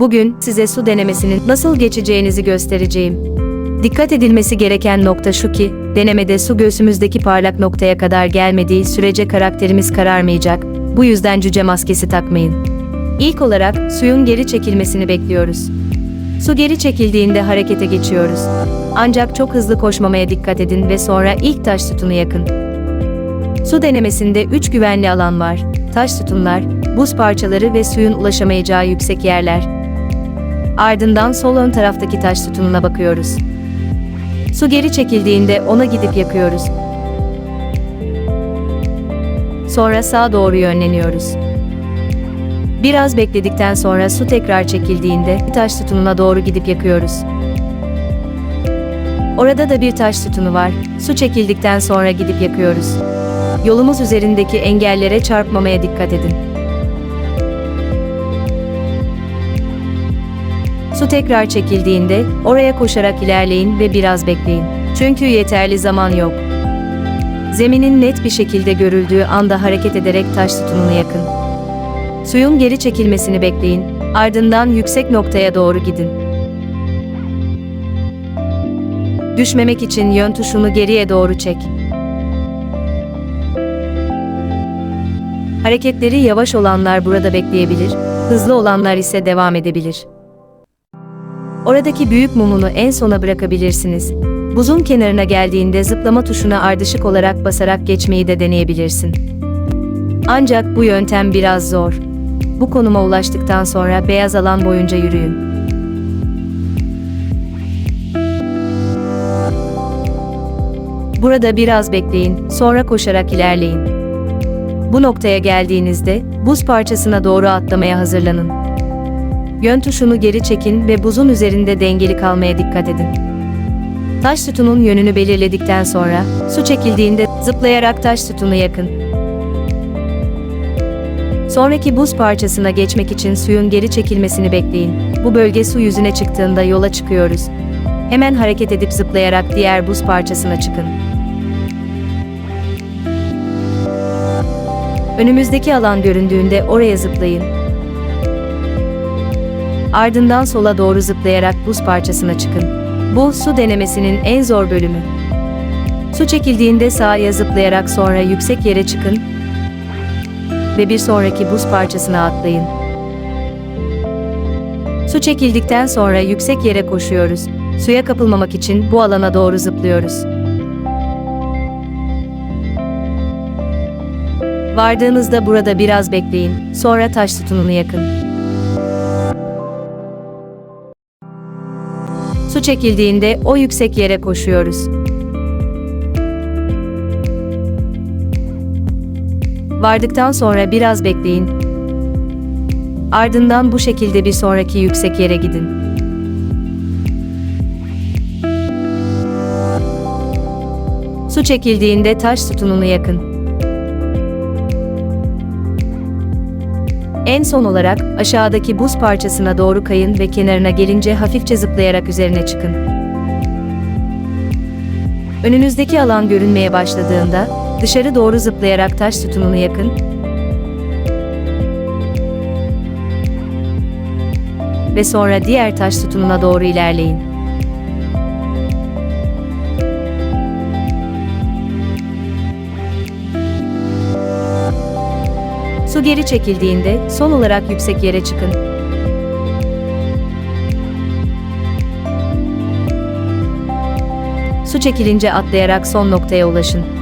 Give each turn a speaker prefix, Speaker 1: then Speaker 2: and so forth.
Speaker 1: Bugün size su denemesinin nasıl geçeceğinizi göstereceğim. Dikkat edilmesi gereken nokta şu ki, denemede su göğsümüzdeki parlak noktaya kadar gelmediği sürece karakterimiz kararmayacak. Bu yüzden cüce maskesi takmayın. İlk olarak suyun geri çekilmesini bekliyoruz. Su geri çekildiğinde harekete geçiyoruz. Ancak çok hızlı koşmamaya dikkat edin ve sonra ilk taş sütunu yakın. Su denemesinde 3 güvenli alan var. Taş sütunlar, buz parçaları ve suyun ulaşamayacağı yüksek yerler. Ardından sol ön taraftaki taş sütununa bakıyoruz. Su geri çekildiğinde ona gidip yakıyoruz. Sonra sağa doğru yönleniyoruz. Biraz bekledikten sonra su tekrar çekildiğinde taş sütununa doğru gidip yakıyoruz. Orada da bir taş sütunu var. Su çekildikten sonra gidip yakıyoruz. Yolumuz üzerindeki engellere çarpmamaya dikkat edin. Su tekrar çekildiğinde oraya koşarak ilerleyin ve biraz bekleyin. Çünkü yeterli zaman yok. Zeminin net bir şekilde görüldüğü anda hareket ederek taş sütununu yakın. Suyun geri çekilmesini bekleyin, ardından yüksek noktaya doğru gidin. Düşmemek için yön tuşunu geriye doğru çek. Hareketleri yavaş olanlar burada bekleyebilir, hızlı olanlar ise devam edebilir. Oradaki büyük mumunu en sona bırakabilirsiniz. Buzun kenarına geldiğinde zıplama tuşuna ardışık olarak basarak geçmeyi de deneyebilirsin. Ancak bu yöntem biraz zor. Bu konuma ulaştıktan sonra beyaz alan boyunca yürüyün. Burada biraz bekleyin, sonra koşarak ilerleyin. Bu noktaya geldiğinizde buz parçasına doğru atlamaya hazırlanın. Yön tuşunu geri çekin ve buzun üzerinde dengeli kalmaya dikkat edin. Taş sütunun yönünü belirledikten sonra su çekildiğinde zıplayarak taş sütunu yakın. Sonraki buz parçasına geçmek için suyun geri çekilmesini bekleyin. Bu bölge su yüzüne çıktığında yola çıkıyoruz. Hemen hareket edip zıplayarak diğer buz parçasına çıkın. Önümüzdeki alan göründüğünde oraya zıplayın. Ardından sola doğru zıplayarak buz parçasına çıkın. Bu su denemesinin en zor bölümü. Su çekildiğinde sağa zıplayarak sonra yüksek yere çıkın ve bir sonraki buz parçasına atlayın. Su çekildikten sonra yüksek yere koşuyoruz. Suya kapılmamak için bu alana doğru zıplıyoruz. Vardığınızda burada biraz bekleyin, sonra taş sütununu yakın. Su çekildiğinde o yüksek yere koşuyoruz. Vardıktan sonra biraz bekleyin. Ardından bu şekilde bir sonraki yüksek yere gidin. Su çekildiğinde taş sütununu yakın. En son olarak aşağıdaki buz parçasına doğru kayın ve kenarına gelince hafifçe zıplayarak üzerine çıkın. Önünüzdeki alan görünmeye başladığında dışarı doğru zıplayarak taş sütununu yakın. Ve sonra diğer taş sütununa doğru ilerleyin. Su geri çekildiğinde son olarak yüksek yere çıkın. Su çekilince atlayarak son noktaya ulaşın.